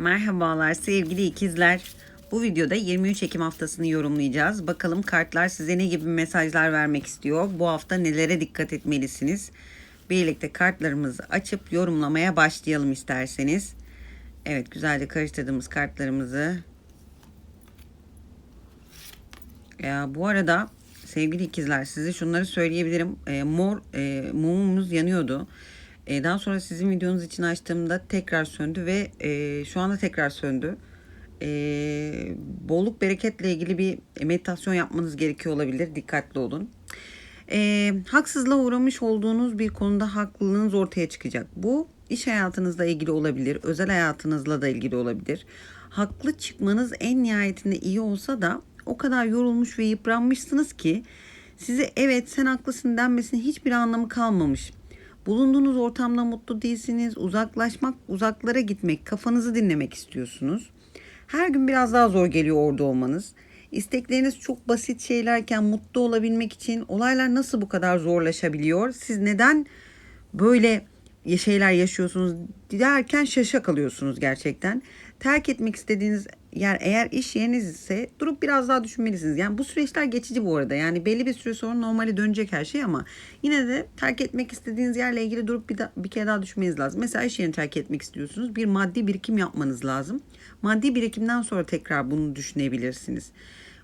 Merhabalar sevgili ikizler. Bu videoda 23 Ekim haftasını yorumlayacağız. Bakalım kartlar size ne gibi mesajlar vermek istiyor? Bu hafta nelere dikkat etmelisiniz? Birlikte kartlarımızı açıp yorumlamaya başlayalım isterseniz. Evet güzelce karıştırdığımız kartlarımızı. Ya, bu arada sevgili ikizler size şunları söyleyebilirim. E, mor e, mumumuz yanıyordu. E, daha sonra sizin videonuz için açtığımda tekrar söndü ve e, şu anda tekrar söndü. E, bolluk bereketle ilgili bir meditasyon yapmanız gerekiyor olabilir. Dikkatli olun. E, haksızlığa uğramış olduğunuz bir konuda haklılığınız ortaya çıkacak. Bu iş hayatınızla ilgili olabilir, özel hayatınızla da ilgili olabilir. Haklı çıkmanız en nihayetinde iyi olsa da o kadar yorulmuş ve yıpranmışsınız ki size evet sen haklısın denmesinin hiçbir anlamı kalmamış. Bulunduğunuz ortamda mutlu değilsiniz. Uzaklaşmak, uzaklara gitmek, kafanızı dinlemek istiyorsunuz. Her gün biraz daha zor geliyor orada olmanız. İstekleriniz çok basit şeylerken mutlu olabilmek için olaylar nasıl bu kadar zorlaşabiliyor? Siz neden böyle şeyler yaşıyorsunuz derken şaşa kalıyorsunuz gerçekten. Terk etmek istediğiniz yer eğer iş yeriniz ise durup biraz daha düşünmelisiniz. Yani bu süreçler geçici bu arada. Yani belli bir süre sonra normale dönecek her şey ama yine de terk etmek istediğiniz yerle ilgili durup bir, da, bir kere daha düşünmeniz lazım. Mesela iş yerini terk etmek istiyorsunuz. Bir maddi birikim yapmanız lazım. Maddi birikimden sonra tekrar bunu düşünebilirsiniz.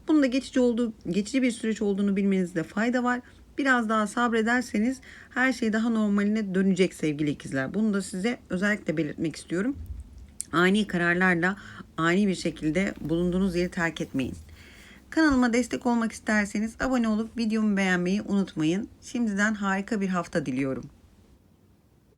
Bunun da geçici olduğu, geçici bir süreç olduğunu bilmenizde fayda var. Biraz daha sabrederseniz her şey daha normaline dönecek sevgili ikizler. Bunu da size özellikle belirtmek istiyorum. Ani kararlarla ani bir şekilde bulunduğunuz yeri terk etmeyin. Kanalıma destek olmak isterseniz abone olup videomu beğenmeyi unutmayın. Şimdiden harika bir hafta diliyorum.